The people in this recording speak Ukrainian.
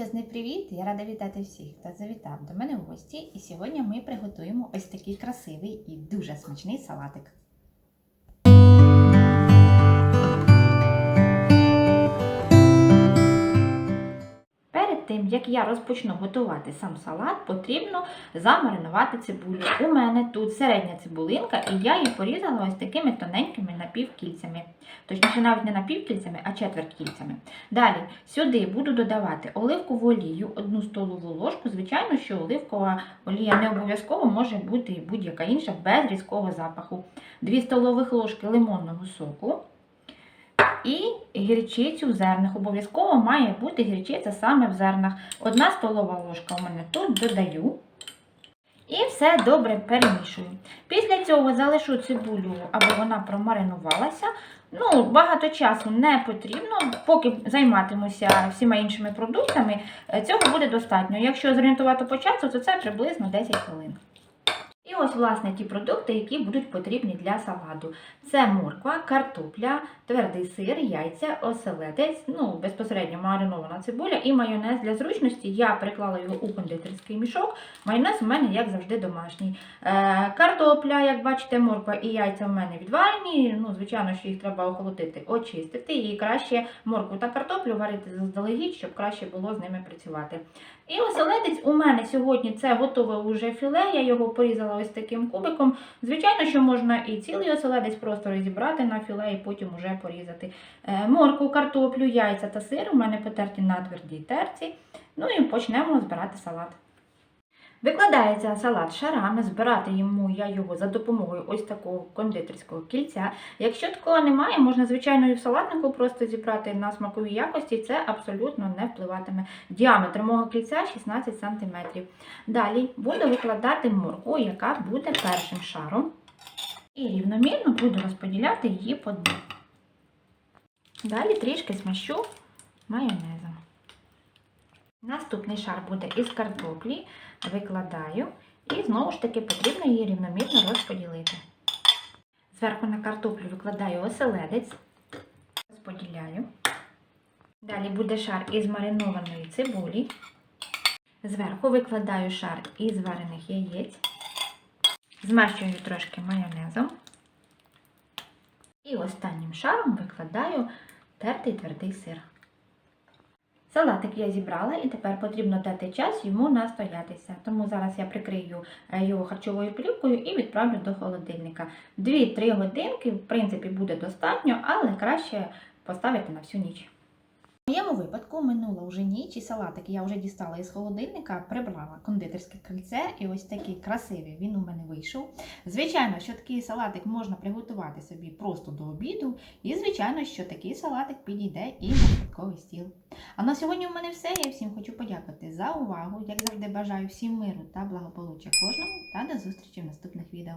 Величезний привіт! Я рада вітати всіх, хто завітав до мене в гості. І сьогодні ми приготуємо ось такий красивий і дуже смачний салатик. Тим, як я розпочну готувати сам салат, потрібно замаринувати цибулю. У мене тут середня цибулинка, і я її порізала ось такими тоненькими напівкільцями. Точніше, навіть не напівкільцями, а четверткільцями. Далі сюди буду додавати оливкову олію, одну столову ложку. Звичайно, що оливкова олія не обов'язково може бути будь-яка інша без різкого запаху. 2 столових ложки лимонного соку. Гірчицю в зернах. Обов'язково має бути гірчиця саме в зернах. Одна столова ложка у мене тут додаю. І все добре перемішую. Після цього залишу цибулю, аби вона промаринувалася. Ну, багато часу не потрібно, поки займатимуся всіма іншими продуктами, е, цього буде достатньо. Якщо зорієнтувати по часу, то це приблизно 10 хвилин. І ось, власне, ті продукти, які будуть потрібні для салату. Це морква, картопля, твердий сир, яйця, оселедець, ну, безпосередньо маринована цибуля і майонез для зручності. Я приклала його у кондитерський мішок. Майонез у мене, як завжди, домашній. Е, картопля, як бачите, морква і яйця в мене відварені. Ну, звичайно, що їх треба охолодити, очистити. І краще моркву та картоплю варити заздалегідь, щоб краще було з ними працювати. І оселедець у мене сьогодні це готове уже філе. Я його порізала ось таким кубиком. Звичайно, що можна і цілий оселедець просто розібрати на філе і потім уже порізати. морку, картоплю, яйця та сир у мене потерті на твердій терці. Ну і почнемо збирати салат. Викладається салат шарами, збирати йому я його за допомогою ось такого кондитерського кільця. Якщо такого немає, можна, звичайно, і в салатнику просто зібрати на смаковій якості, це абсолютно не впливатиме. Діаметр мого кільця 16 см. Далі буду викладати моркву, яка буде першим шаром. І рівномірно буду розподіляти її по дну. Далі трішки змащу майонезом. Наступний шар буде із картоплі, викладаю і знову ж таки потрібно її рівномірно розподілити. Зверху на картоплю викладаю оселедець, розподіляю. Далі буде шар із маринованої цибулі. Зверху викладаю шар із варених яєць, змащую трошки майонезом. І останнім шаром викладаю тертий твердий сир. Салатик я зібрала і тепер потрібно дати час йому настоятися. Тому зараз я прикрию е, його харчовою плівкою і відправлю до холодильника. 2-3 годинки, в принципі, буде достатньо, але краще поставити на всю ніч. В моєму випадку минула вже ніч, і салатик я вже дістала із холодильника, прибрала кондитерське кільце, і ось такий красивий він у мене вийшов. Звичайно, що такий салатик можна приготувати собі просто до обіду, і звичайно, що такий салатик підійде і на святковий стіл. А на сьогодні в мене все. Я всім хочу подякувати за увагу. Як завжди, бажаю всім миру та благополуччя кожному та до зустрічі в наступних відео.